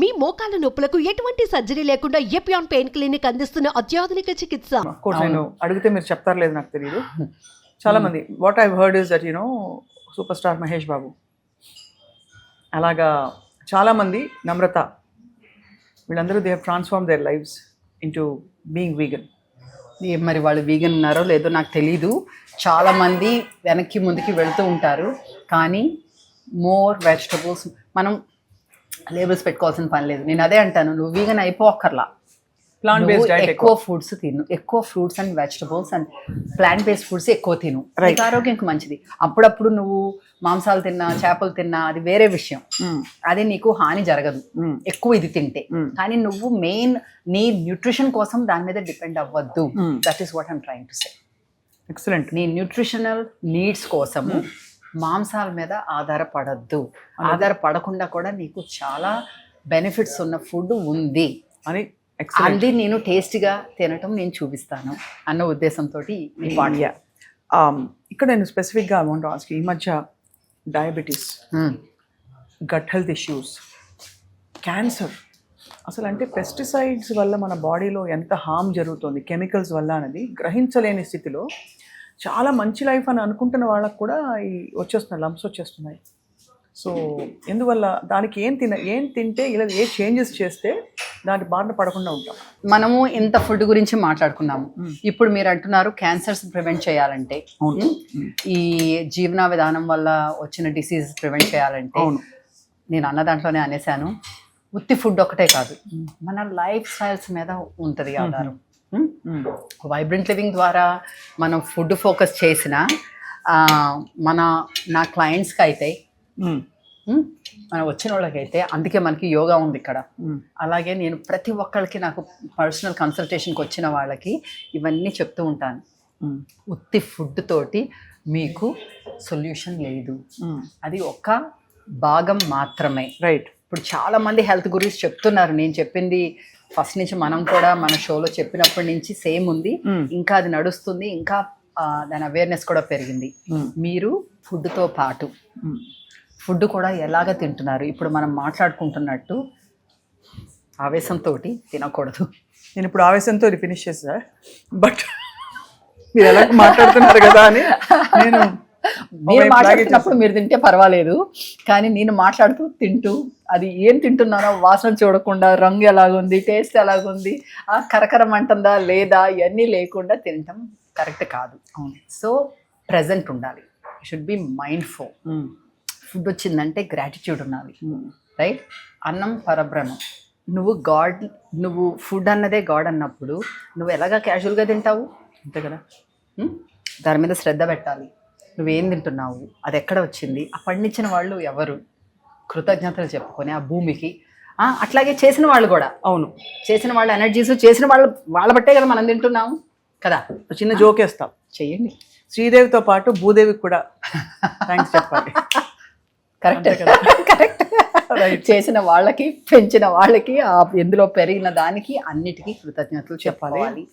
మీ మోకాల నొప్పులకు ఎటువంటి సర్జరీ లేకుండా ఎపియాన్ పెయిన్ క్లినిక్ అందిస్తున్న అత్యాధునిక చికిత్స? కోర్స్ నేను అడిగితే మీరు చెప్తారు లేదు నాకు తెలియదు చాలా మంది what I heard is that you know super star Mahesh Babu. అలాగా చాలామంది నమ్రత వీళ్ళందరూ they have transform their lives into being vegan ఏ మరి వాళ్ళు వీగన్ ఉన్నారో లేదో నాకు తెలీదు. చాలా మంది వెనక్కి ముందుకి వెళ్తూ ఉంటారు. కానీ మోర్ వెజిటబుల్స్ మనం లేబుల్స్ పెట్టుకోవాల్సిన పని లేదు. నేను అదే అంటాను నువ్వు వీగన్ అయిపోక్కర్లా. ప్లాంట్ బేస్డ్ డైట్ ఎక్కువ. ఫుడ్స్ తిను. ఎక్కువ fruits and vegetables and plant based foods ఎక్కువ తిను. నీకు ఆరోగ్యంకి మంచిది. అప్పుడప్పుడు నువ్వు మాంసాలు తిన్నా చేపలు తిన్నా అది వేరే విషయం. అది నీకు హాని జరగదు. ఎక్కువ ఇది తింటే. కానీ నువ్వు మెయిన్ నీ న్యూట్రిషన్ కోసం దాని మీద డిపెండ్ అవ్వద్దు. That is what I'm trying to say excellent నీ న్యూట్రిషనల్ నీడ్స్ కోసము మాంసాల మీద ఆధారపడద్దు. ఆధారపడకుండా కూడా నీకు చాలా బెనిఫిట్స్ ఉన్న ఫుడ్ ఉంది. అని అది నేను టేస్ట్గా తినటం నేను చూపిస్తాను అన్న ఉద్దేశంతో యా Um, ఇక్కడ నేను స్పెసిఫిక్గా అమౌంట్ ఆస్క్ ఈ మధ్య diabetes. Gut health issues cancer అసలు అంటే పెస్టిసైడ్స్ వల్ల మన బాడీలో ఎంత హామ్ జరుగుతుంది కెమికల్స్ వల్ల అనేది గ్రహించలేని స్థితిలో చాలా మంచి లైఫ్ అని అనుకుంటున్న వాళ్ళకు కూడా ఈ వచ్చేస్తున్నాయి లంప్స్ వచ్చేస్తున్నాయి. సో ఎందువల్ల దానికి ఏం తిన ఏం తింటే ఇలా ఏ చేంజెస్ చేస్తే దాని బారిన పడకుండా ఉంటాం. మనము ఇంత ఫుడ్ గురించి మాట్లాడుకున్నాము. ఇప్పుడు మీరు అంటున్నారు క్యాన్సర్స్ ప్రివెంట్ చేయాలంటే. అవును. ఈ జీవన విధానం వల్ల వచ్చిన డిసీజెస్ ప్రివెంట్ చేయాలంటే నేను అన్న దాంట్లోనే అనేసాను ఉత్తి ఫుడ్ ఒకటే కాదు. మన లైఫ్ స్టైల్స్ మీద ఉంటుంది ఆధారం. వైబ్రెంట్ లివింగ్ ద్వారా మనం ఫుడ్ ఫోకస్ చేసిన మన నా క్లయింట్స్కి అయితే మన వచ్చిన వాళ్ళకైతే అందుకే మనకి యోగా ఉంది ఇక్కడ. అలాగే నేను ప్రతి ఒక్కరికి నాకు పర్సనల్ కన్సల్టేషన్కి వచ్చిన వాళ్ళకి ఇవన్నీ చెప్తూ ఉంటాను. ఉత్తి ఫుడ్ తోటి మీకు సొల్యూషన్ లేదు. అది ఒక భాగం మాత్రమే. రైట్ ఇప్పుడు చాలా మంది హెల్త్ గురించి చెప్తున్నారు. నేను చెప్పింది ఫస్ట్ నుంచి మనం కూడా మన షోలో చెప్పినప్పటి నుంచి సేమ్ ఉంది. ఇంకా అది నడుస్తుంది ఇంకా దాని అవేర్నెస్ కూడా పెరిగింది. మీరు ఫుడ్తో పాటు. ఫుడ్ కూడా ఎలాగ తింటున్నారు ఇప్పుడు మనం మాట్లాడుకుంటున్నట్టు ఆవేశంతో తినకూడదు నేను ఇప్పుడు ఆవేశంతో ఫినిష్ చేసా బట్ మీరు ఎలా మాట్లాడుతున్నారు కదా అని నేను మీరు మాట్లాడుతున్నప్పుడు మీరు తింటే పర్వాలేదు కానీ నేను మాట్లాడుతూ తింటూ అది ఏం తింటున్నానో వాసన చూడకుండా రంగు ఎలాగుంది టేస్ట్ ఎలాగుంది ఆ కరకరం అంటుందా లేదా ఇవన్నీ లేకుండా తినటం కరెక్ట్ కాదు. సో ప్రజెంట్ ఉండాలి. Should be mindful. ఫుడ్ వచ్చిందంటే గ్రాటిట్యూడ్ ఉండాలి. రైట్ అన్నం పరబ్రహ్మం. నువ్వు గాడ్ నువ్వు ఫుడ్ అన్నదే గాడ్ అన్నప్పుడు నువ్వు ఎలాగా క్యాజువల్గా తింటావు? అంతే కదా? దాని మీద శ్రద్ధ పెట్టాలి. నువ్వేం తింటున్నావు? అది ఎక్కడ వచ్చింది? ఆ పండించిన వాళ్ళు ఎవరు? కృతజ్ఞతలు చెప్పుకొని ఆ భూమికి. అట్లాగే చేసిన వాళ్ళు కూడా. అవును. చేసిన వాళ్ళ ఎనర్జీస్ చేసిన వాళ్ళు వాళ్ళ బట్టే కదా మనం తింటున్నాము. కదా? చిన్న జోక్ వేస్తాం. చెయ్యండి. శ్రీదేవితో పాటు భూదేవికి కూడా. థ్యాంక్స్ చెప్పాలి. కరెక్ట్ కరెక్ట్ చేసిన వాళ్ళకి పెంచిన వాళ్ళకి ఎందులో పెరిగిన దానికి అన్నిటికీ కృతజ్ఞతలు చెప్పాలి.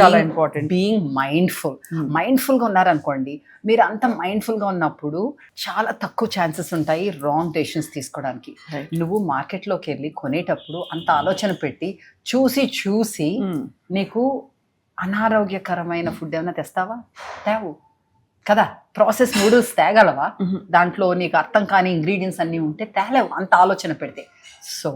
చాలా important. బీయింగ్ మైండ్ఫుల్ మైండ్ఫుల్గా ఉన్నారనుకోండి మీరు అంత మైండ్ఫుల్గా ఉన్నప్పుడు చాలా తక్కువ ఛాన్సెస్ ఉంటాయి రాంగ్ డెసిషన్స్ తీసుకోవడానికి. నువ్వు మార్కెట్లోకి వెళ్ళి కొనేటప్పుడు అంత ఆలోచన పెట్టి చూసి చూసి మ్మ్. నీకు అనారోగ్యకరమైన ఫుడ్ ఏమైనా తెస్తావా? తేవు. కదా? ప్రాసెస్ నూడిల్స్ తేగలవా? దాంట్లో నీకు అర్థం కాని ఇంగ్రీడియంట్స్ అన్నీ ఉంటే తేలేవు. అంత ఆలోచన పెడితే. సో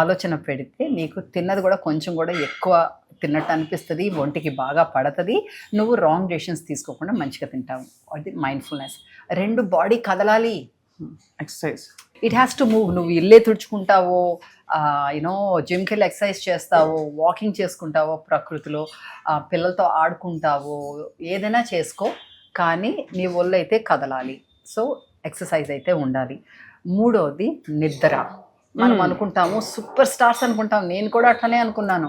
ఆలోచన పెడితే నీకు తిన్నది కూడా కొంచెం కూడా ఎక్కువ తిన్నట్టు అనిపిస్తుంది ఒంటికి బాగా పడుతుంది. నువ్వు రాంగ్ డెసిషన్స్ తీసుకోకుండా మంచిగా తింటావు. అది మైండ్ఫుల్నెస్ రెండు బాడీ కదలాలి. Exercise it has to move నువ్వు ఇల్లే తుడుచుకుంటావో యూనో జిమ్కి వెళ్ళి ఎక్సర్సైజ్ చేస్తావో వాకింగ్ చేసుకుంటావో ప్రకృతిలో పిల్లలతో ఆడుకుంటావో ఏదైనా చేసుకో. కానీ నీ ఒళ్ళు అయితే కదలాలి. సో ఎక్సర్సైజ్ అయితే ఉండాలి. మూడోది నిద్ర. మనం అనుకుంటాము సూపర్ స్టార్స్ అనుకుంటాం నేను కూడా అట్లనే అనుకున్నాను.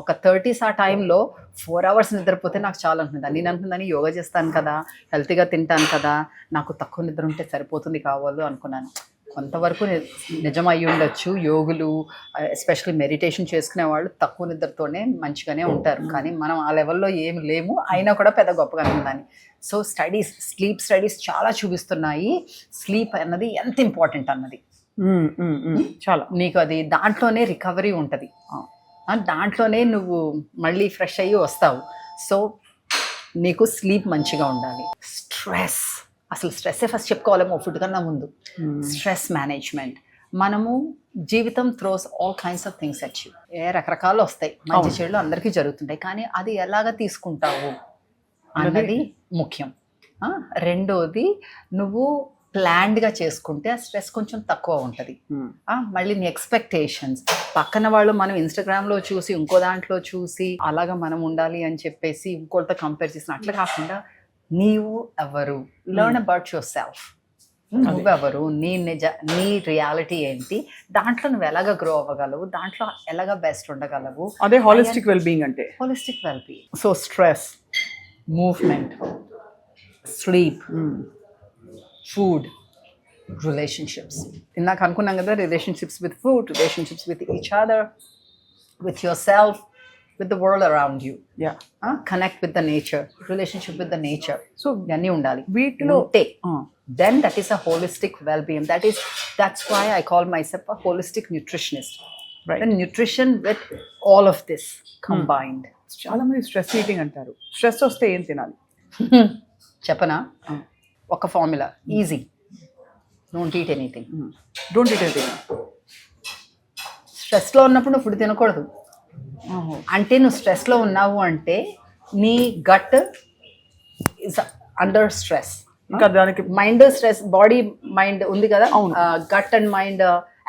ఒక థర్టీస్ ఆ టైంలో ఫోర్ అవర్స్ నిద్రపోతే నాకు చాలా అనుకుంటాను నేను అనుకున్నాను యోగా చేస్తాను కదా హెల్తీగా తింటాను కదా నాకు తక్కువ నిద్ర ఉంటే సరిపోతుంది కావాలి అనుకున్నాను. కొంతవరకు నిజం అయి ఉండొచ్చు. యోగులు ఎస్పెషల్లీ మెడిటేషన్ చేసుకునే వాళ్ళు తక్కువ నిద్రతోనే మంచిగానే ఉంటారు. కానీ మనం ఆ లెవెల్లో ఏమి లేము. అయినా కూడా పెద్ద గొప్పగా ఉందని సో స్టడీస్ స్లీప్ స్టడీస్ చాలా చూపిస్తున్నాయి. స్లీప్ అన్నది ఎంత ఇంపార్టెంట్ అన్నది. చాలా. నీకు అది దాంట్లోనే రికవరీ ఉంటుంది. దాంట్లోనే నువ్వు మళ్ళీ ఫ్రెష్ అయ్యి వస్తావు. సో నీకు స్లీప్ మంచిగా ఉండాలి. స్ట్రెస్. అసలు స్ట్రెస్సే ఫస్ట్ చెప్పుకోవాలేమో ఫుడ్ కన్నా ముందు. స్ట్రెస్ మేనేజ్మెంట్ మనము జీవితం throws all kinds of things అచ్ ఏ రకరకాలు వస్తాయి. మంచి. చెడులు అందరికీ జరుగుతుంటాయి. కానీ అది ఎలాగ తీసుకుంటావు అన్నది ముఖ్యం. రెండోది నువ్వు ప్లాన్డ్గా చేసుకుంటే ఆ స్ట్రెస్ కొంచెం తక్కువ ఉంటుంది. ఆ, మళ్ళీ నీ ఎక్స్పెక్టేషన్స్ పక్కన వాళ్ళు మనం ఇన్స్టాగ్రామ్లో చూసి ఇంకో దాంట్లో చూసి అలాగా మనం ఉండాలి అని చెప్పేసి ఇంకోటితో కంపేర్ చేసిన అట్లా కాకుండా నీవు ఎవరు? లెర్న్ అబౌట్ యువర్ సెల్ఫ్ నువ్వెవరు నీ నిజ నీ రియాలిటీ ఏంటి? దాంట్లో నువ్వు ఎలాగ గ్రో అవ్వగలవు? దాంట్లో ఎలాగ బెస్ట్ ఉండగలవు? అదే హాలిస్టిక్ వెల్ బీయింగ్ అంటే. Holistic wellbeing so stress movement sleep. Food relationships ఇందాక అనుకున్నాం కదా relationships with food relationships with each other with yourself with the world around you connect with the nature relationship with the nature so ఇవన్నీ ఉండాలి. వీటిలో ఉంటే ఆ, then that is a holistic well-being. That is that's why i call myself a holistic nutritionist. Right. the nutrition with all of this combined. చాలా మంది stress eating అంటారు. Stress వస్తే ఏం తినాలి? చెప్పనా? ఒక formula easy don't eat anything don't eat anything స్ట్రెస్లో ఉన్నప్పుడు నువ్వు ఫుడ్ తినకూడదు. అంటే నువ్వు స్ట్రెస్లో ఉన్నావు అంటే నీ గట్ ఇస్ అండర్ స్ట్రెస్ ఇంకా దానికి మైండ్ స్ట్రెస్ బాడీ మైండ్ ఉంది కదా. Gut and mind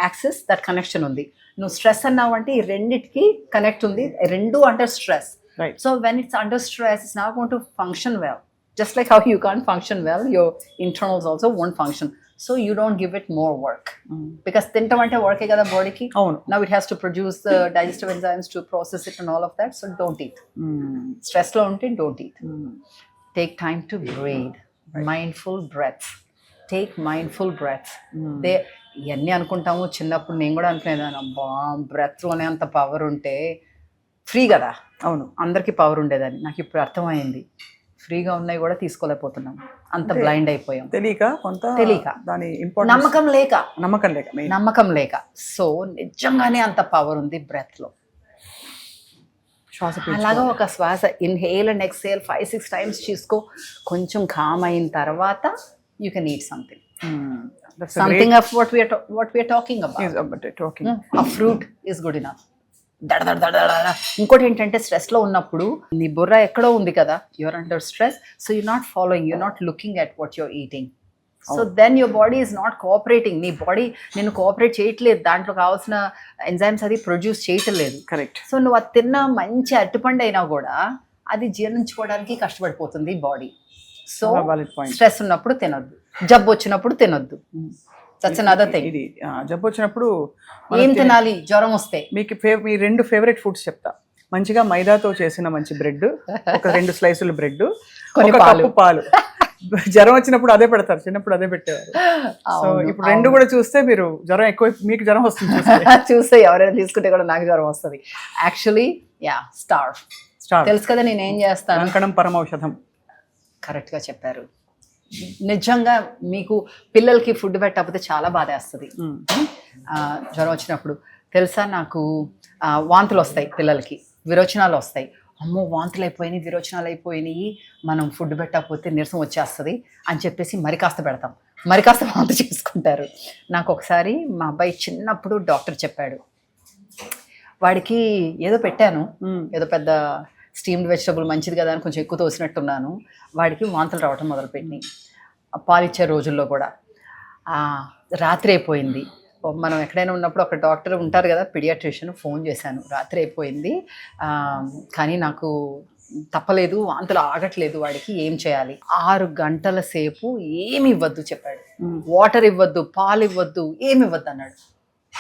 axis that connection ఉంది. నువ్వు స్ట్రెస్ అన్నావు అంటే ఈ రెండిటికి కనెక్ట్ ఉంది. రెండు under stress right so when it's under stress it's not going to function well just like how you can function well your internals also won't function so you don't give it more work because తింటాం అంటే వర్కే కదా బాడీకి అవును. Now it has to produce digestive enzymes to process it and all of that so don't eat స్ట్రెస్లో ఉంటే don't eat take time to breathe mindful breath take mindful breath they ఇవన్నీ అనుకుంటాము చిన్నప్పుడు నేను కూడా అనుకునేదాను బా బ్రెత్లోనే అంత పవర్ ఉంటే ఫ్రీ కదా. అవును. అందరికీ పవర్ ఉండేదాన్ని. నాకు ఇప్పుడు అర్థమైంది. ఫ్రీగా ఉన్నాయి కూడా తీసుకోలేకపోతున్నాం. అంత బ్లైండ్ అయిపోయాం. తెలియక కొంత తెలియక. దాని నమ్మకం లేక. నమ్మకం లేక నమ్మకం లేక. సో నిజంగానే అంత పవర్ ఉంది బ్రెత్లో శ్వాస అలాగా ఒక శ్వాస. Inhale and exhale five six times తీసుకో కొంచెం కామ్ అయిన తర్వాత you can eat something something of what we're what we're talking about talking ఆ ఫ్రూట్ ఈస్ గుడ్ ఇనఫ్ ఇంకోటి ఏంటంటే స్ట్రెస్లో ఉన్నప్పుడు నీ బుర్ర ఎక్కడో ఉంది కదా you're under stress so you not following you not looking at what you're eating so then your body is not cooperating నీ బాడీ నేను కోఆపరేట్ చేయట్లేదు. దాంట్లో కావాల్సిన ఎంజైమ్స్ అది ప్రొడ్యూస్ చేయటం లేదు కరెక్ట్ సో నువ్వు అది తిన్న మంచి అరటిపండు అయినా కూడా అది జీర్ణించుకోవడానికి కష్టపడిపోతుంది బాడీ సో స్ట్రెస్ ఉన్నప్పుడు తినొద్దు. జబ్బు వచ్చినప్పుడు తినొద్దు. దట్స్ అనదర్ థింగ్ ఇది ఆ, జబ్బు వచ్చినప్పుడు ఏం తినే- తినాలి? జ్వరం వస్తే. మీకు మీ రెండు ఫేవరెట్ ఫుడ్స్ చెప్తా. మంచిగా మైదాతో చేసిన మంచి బ్రెడ్ ఒక రెండు స్లైసులు బ్రెడ్ కొన్ని ఒక పాలు. కప్పు పాలు. జ్వరం వచ్చినప్పుడు అదే పెడతారు చిన్నప్పుడు అదే పెట్టేవారు. సో ఇప్పుడు రెండు కూడా చూస్తే మీరు జ్వరం ఎక్కువ మీకు జ్వరం వస్తుంది చూస్తే. చూస్తే ఎవరైనా తీసుకుంటే కూడా నాకు జ్వరం వస్తుంది. యాక్చువల్లీ యా స్టార్ స్టార్ తెలుసు కదా నేను ఏం చేస్తాను? కంకణం పరమౌషధం. కరెక్ట్గా చెప్పారు. నిజంగా మీకు పిల్లలకి ఫుడ్ పెట్టకపోతే చాలా బాధ వేస్తుంది మ్మ్. ఆ, జ్వరం వచ్చినప్పుడు. తెలుసా నాకు? వాంతులు వస్తాయి పిల్లలకి. విరోచనాలు వస్తాయి. అమ్మో వాంతులు అయిపోయినాయి విరోచనాలు అయిపోయినాయి. మనం ఫుడ్ పెట్టకపోతే నీరసం వచ్చేస్తుంది అని చెప్పేసి మరి కాస్త పెడతాం. మరి కాస్త వాంతి చేసుకుంటారు. నాకు ఒకసారి మా అబ్బాయి చిన్నప్పుడు డాక్టర్ చెప్పాడు. వాడికి ఏదో పెట్టాను. ఏదో పెద్ద స్టీమ్డ్ వెజిటబుల్ మంచిది కదా అని కొంచెం ఎక్కువ తోసినట్టున్నాను. వాడికి వాంతులు రావటం మొదలుపెట్టినాయి ఆ పాలిచ్చే రోజుల్లో కూడా. రాత్రి అయిపోయింది. మనం ఎక్కడైనా ఉన్నప్పుడు ఒక డాక్టర్ ఉంటారు కదా పిడియాట్రిషియన్ ఫోన్ చేశాను. రాత్రి అయిపోయింది. కానీ నాకు తప్పలేదు వాంతులు ఆగట్లేదు వాడికి. ఏం చేయాలి? ఆరు గంటల సేపు ఏమి ఇవ్వద్దు చెప్పాడు. వాటర్ ఇవ్వద్దు పాలు ఇవ్వద్దు ఏమి ఇవ్వద్దు అన్నాడు.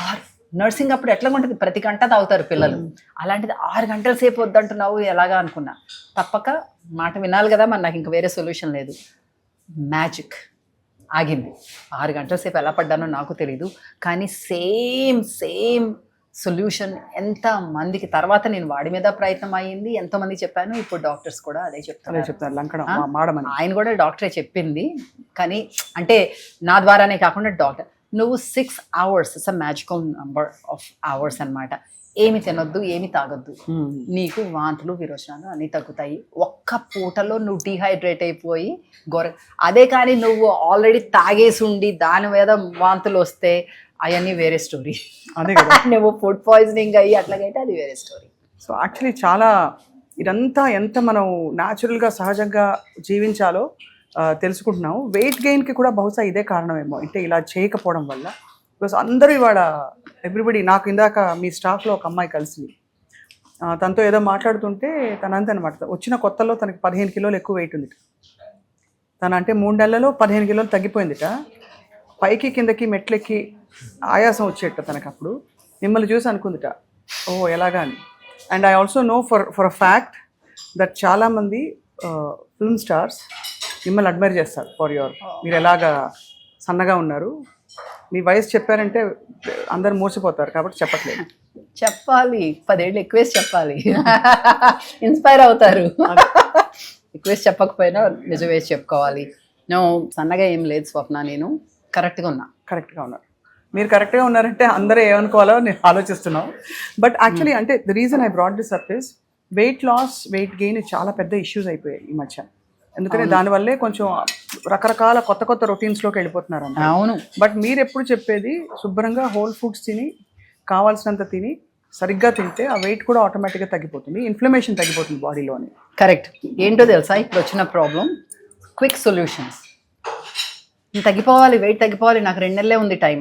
ఆరు నర్సింగ్ అప్పుడు ఎట్లా ఉంటుంది? ప్రతి గంట తాగుతారు పిల్లలు. అలాంటిది ఆరు గంటల సేపు వద్దంటున్నావు ఎలాగా అనుకున్నా. తప్పక మాట వినాలి కదా మరి నాకు ఇంకా వేరే సొల్యూషన్ లేదు. మ్యాజిక్ ఆగింది. ఆరు గంటల సేపు ఎలా పడ్డానో నాకు తెలీదు. కానీ సేమ్ సేమ్ సొల్యూషన్ ఎంత మందికి తర్వాత నేను వాడి మీద ప్రయత్నం అయ్యింది ఎంతో మంది చెప్పాను. ఇప్పుడు డాక్టర్స్ కూడా అదే అదే చెప్తారు చెప్తారు లంకడం ఆయన కూడా డాక్టరే చెప్పింది. కానీ అంటే నా ద్వారానే కాకుండా డాక్టర్ నువ్వు six hours it's a magical number of hours అన్నమాట. ఏమి తినొద్దు ఏమి తాగొద్దు. నీకు వాంతులు విరోచనాలు అన్నీ తగ్గుతాయి. ఒక్క పూటలో నువ్వు డీహైడ్రేట్ అయిపోయి గొర అదే కానీ నువ్వు ఆల్రెడీ తాగేసి ఉండి దాని మీద వాంతులు వస్తే అవన్నీ వేరే స్టోరీ అదే కదా. నువ్వు ఫుడ్ పాయిజనింగ్ అయ్యి అట్లాగైతే అది వేరే స్టోరీ సో యాక్చువల్లీ చాలా ఇదంతా ఎంత మనం న్యాచురల్గా సహజంగా జీవించాలో తెలుసుకుంటున్నాము. వెయిట్ గెయిన్కి కూడా బహుశా ఇదే కారణమేమో. అంటే ఇలా చేయకపోవడం వల్ల. బికాస్ అందరూ ఇవాళ ఎవ్రీబడి నాకు ఇందాక మీ స్టాఫ్లో ఒక అమ్మాయి కలిసింది. తనతో ఏదో మాట్లాడుతుంటే తనంత అనమాట వచ్చిన కొత్తలో తనకి పదిహేను కిలోలు ఎక్కువ వెయిట్ ఉంది తన అంటే మూడు నెలలలో పదిహేను కిలోలు తగ్గిపోయిందిట. పైకి కిందకి మెట్లెక్కి ఆయాసం వచ్చేట తనకు అప్పుడు. మిమ్మల్ని చూసి అనుకుందిట. ఓ ఎలాగా? అని. And I also know for for a fact that చాలామంది ఫిల్మ్ స్టార్స్ మిమ్మల్ని అడ్మైర్ చేస్తారు ఫర్ యువర్ మీరు ఎలాగా సన్నగా ఉన్నారు. మీ వయసు చెప్పారంటే అందరు మూసిపోతారు కాబట్టి చెప్పట్లేదు. చెప్పాలి. పదేళ్ళు ఎక్కువేసి చెప్పాలి. ఇన్స్పైర్ అవుతారు. ఎక్కువేసి చెప్పకపోయినా నిజం వేసి చెప్పుకోవాలి. నేను సన్నగా ఏం లేదు స్వప్న నేను కరెక్ట్గా ఉన్నా. కరెక్ట్గా ఉన్నారు. మీరు కరెక్ట్గా ఉన్నారంటే అందరూ ఏమనుకోవాలో నేను ఆలోచిస్తున్నాం. బట్ యాక్చువల్లీ అంటే the reason I brought this up is weight loss weight gain చాలా పెద్ద ఇష్యూస్ అయిపోయాయి ఈ మధ్య. ఎందుకంటే దానివల్లే కొంచెం రకరకాల కొత్త కొత్త రొటీన్స్లోకి వెళ్ళిపోతున్నారు. అవును. బట్ మీరు ఎప్పుడు చెప్పేది శుభ్రంగా హోల్ ఫుడ్స్ తిని కావాల్సినంత తిని సరిగ్గా తింటే ఆ వెయిట్ కూడా ఆటోమేటిక్గా తగ్గిపోతుంది ఇన్ఫ్లమేషన్ తగ్గిపోతుంది బాడీలోని కరెక్ట్ ఏంటో తెలుసా? ఇప్పుడు వచ్చిన ప్రాబ్లం క్విక్ సొల్యూషన్స్ తగ్గిపోవాలి వెయిట్ తగ్గిపోవాలి నాకు రెండు నెలలే ఉంది టైం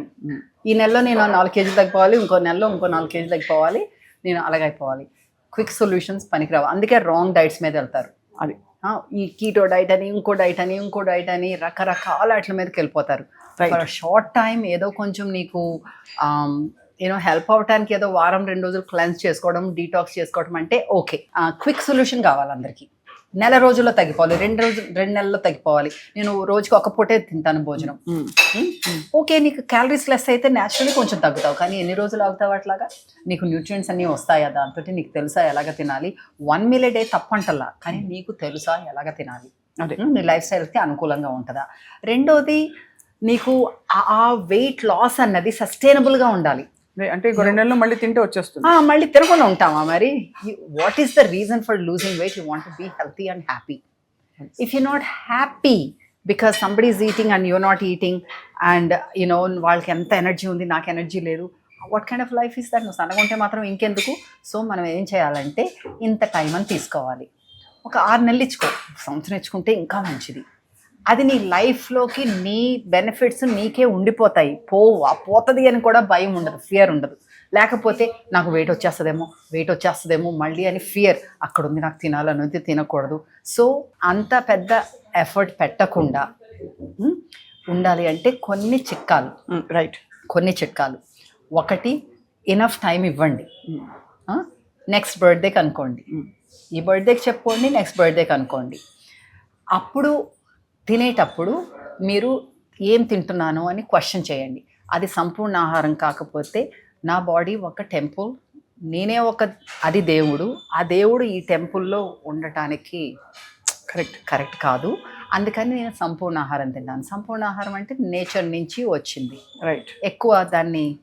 ఈ నెలలో నేను నాలుగు కేజీలు తగ్గిపోవాలి ఇంకో నెలలో ఇంకో నాలుగు కేజీలు తగ్గిపోవాలి నేను అలాగే అయిపోవాలి క్విక్ సొల్యూషన్స్ పనికిరావు. అందుకే రాంగ్ డైట్స్ మీద వెళ్తారు. అది. ఈ కీటో డైట్ అని ఇంకో డైట్ అని ఇంకో డైట్ అని రకరకాల వాటి మీదకి వెళ్ళిపోతారు. ఫర్ షార్ట్ టైం ఏదో కొంచెం నీకు యూనో హెల్ప్ అవడానికి ఏదో వారం రెండు రోజులు క్లెన్స్ చేసుకోవడం డీటాక్స్ చేసుకోవడం అంటే ఓకే క్విక్ సొల్యూషన్ కావాలి అందరికీ. నెల రోజుల్లో తగ్గిపోవాలి. రెండు రోజులు రెండు నెలల్లో తగ్గిపోవాలి. నేను రోజుకి ఒక పూటే తింటాను భోజనం. ఓకే నీకు క్యాలరీస్ లెస్ అయితే న్యాచురల్లీ కొంచెం తగ్గుతావు. కానీ ఎన్ని రోజులు అవుతావు అట్లాగా? నీకు న్యూట్రియంట్స్ అన్నీ వస్తాయా? దాంతో నీకు తెలుసా ఎలాగ తినాలి? వన్ మీల్ డే తప్పంటల్లా. కానీ నీకు తెలుసా ఎలాగ తినాలి? నీ లైఫ్ స్టైల్కి అనుకూలంగా ఉంటుందా? రెండోది నీకు ఆ- వెయిట్ లాస్ అన్నది సస్టైనబుల్గా ఉండాలి. అంటే రెండు నెలలు మళ్ళీ తింటే వచ్చేస్తుంది. మళ్ళీ తిరగకుండా ఉంటామా మరి? What is the reason for losing weight you want be healthy and happy if you not happy because somebody is eating and you're not eating and you know వాళ్ళకి ఎంత ఎనర్జీ ఉంది నాకు ఎనర్జీ లేదు what kind of life is that నువ్వు సన్నగా ఉంటే మాత్రం ఇంకెందుకు? సో మనం ఏం చేయాలంటే ఇంత టైం అని తీసుకోవాలి. ఒక ఆరు నెలలు ఇచ్చుకో. సంవత్సరం ఇచ్చుకుంటే ఇంకా మంచిది. అది నీ లైఫ్లోకి నీ బెనిఫిట్స్ నీకే ఉండిపోతాయి. పోవు. ఆ పోతుంది అని కూడా భయం ఉండదు. ఫియర్ ఉండదు. లేకపోతే నాకు వెయిట్ వచ్చేస్తుందేమో వెయిట్ వచ్చేస్తుందేమో మళ్ళీ అని ఫియర్ అక్కడ ఉంది నాకు తినాలని ఉంది తినకూడదు. సో అంత పెద్ద ఎఫర్ట్ పెట్టకుండా ఉండాలి అంటే కొన్ని చిట్కాలు. రైట్ కొన్ని చిట్కాలు. ఒకటి ఇనఫ్ టైం ఇవ్వండి. నెక్స్ట్ బర్త్డేకి అనుకోండి. ఈ బర్త్డేకి చెప్పుకోండి నెక్స్ట్ బర్త్డేకి అనుకోండి. అప్పుడు తినేటప్పుడు మీరు ఏం తింటున్నాను అని క్వశ్చన్ చేయండి. అది సంపూర్ణ ఆహారం కాకపోతే నా బాడీ ఒక టెంపుల్ నేనే ఒక అది దేవుడు. ఆ దేవుడు ఈ టెంపుల్లో ఉండటానికి కరెక్ట్ కరెక్ట్ కాదు. అందుకని నేను సంపూర్ణ ఆహారం తిన్నాను. సంపూర్ణ ఆహారం అంటే నేచర్ నుంచి వచ్చింది. రైట్ ఎక్కువ దాన్ని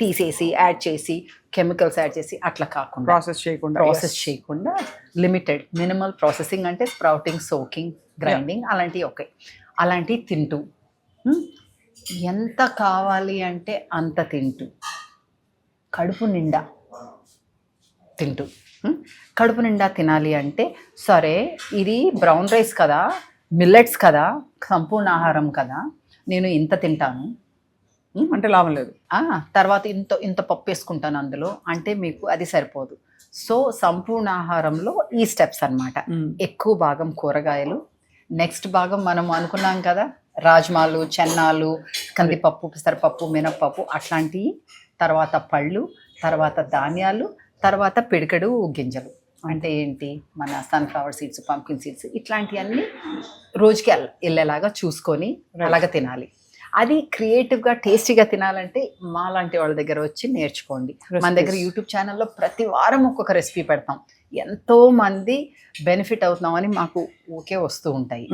తీసేసి యాడ్ చేసి కెమికల్స్ యాడ్ చేసి అట్లా కాకుండా ప్రాసెస్ చేయకుండా ప్రాసెస్ చేయకుండా లిమిటెడ్ మినిమల్ ప్రాసెసింగ్ అంటే స్ప్రౌటింగ్ సోకింగ్ గ్రైండింగ్ అలాంటివి ఓకే. అలాంటివి తింటూ? ఎంత కావాలి అంటే అంత తింటూ. కడుపు నిండా తింటూ? కడుపు నిండా తినాలి అంటే సరే ఇది బ్రౌన్ రైస్ కదా మిల్లెట్స్ కదా సంపూర్ణ ఆహారం కదా నేను ఇంత తింటాను. అంటే లాభం లేదు. తర్వాత ఇంత ఇంత పప్పు వేసుకుంటాను అందులో అంటే మీకు అది సరిపోదు. సో సంపూర్ణ ఆహారంలో ఈ స్టెప్స్ అన్నమాట. ఎక్కువ భాగం కూరగాయలు నెక్స్ట్ భాగం మనం అనుకున్నాం కదా రాజ్మాలు చెన్నాలు కందిపప్పు పెసరపప్పు మినప్పప్పు అట్లాంటివి తర్వాత పళ్ళు తర్వాత ధాన్యాలు తర్వాత పిడికెడు గింజలు. అంటే ఏంటి? మన సన్ఫ్లవర్ సీడ్స్ పంకిన్ సీడ్స్ ఇట్లాంటివన్నీ రోజుకి వెళ్ళ- వెళ్ళేలాగా చూసుకొని అలాగ తినాలి. అది క్రియేటివ్గా టేస్టీగా తినాలంటే మా లాంటి వాళ్ళ దగ్గర వచ్చి నేర్చుకోండి. మన దగ్గర. యూట్యూబ్ ఛానల్లో ప్రతి వారం ఒక్కొక్క రెసిపీ పెడతాం. ఎంతో మంది బెనిఫిట్ అవుతున్నామని మాకు ఊకే వస్తూ ఉంటాయి.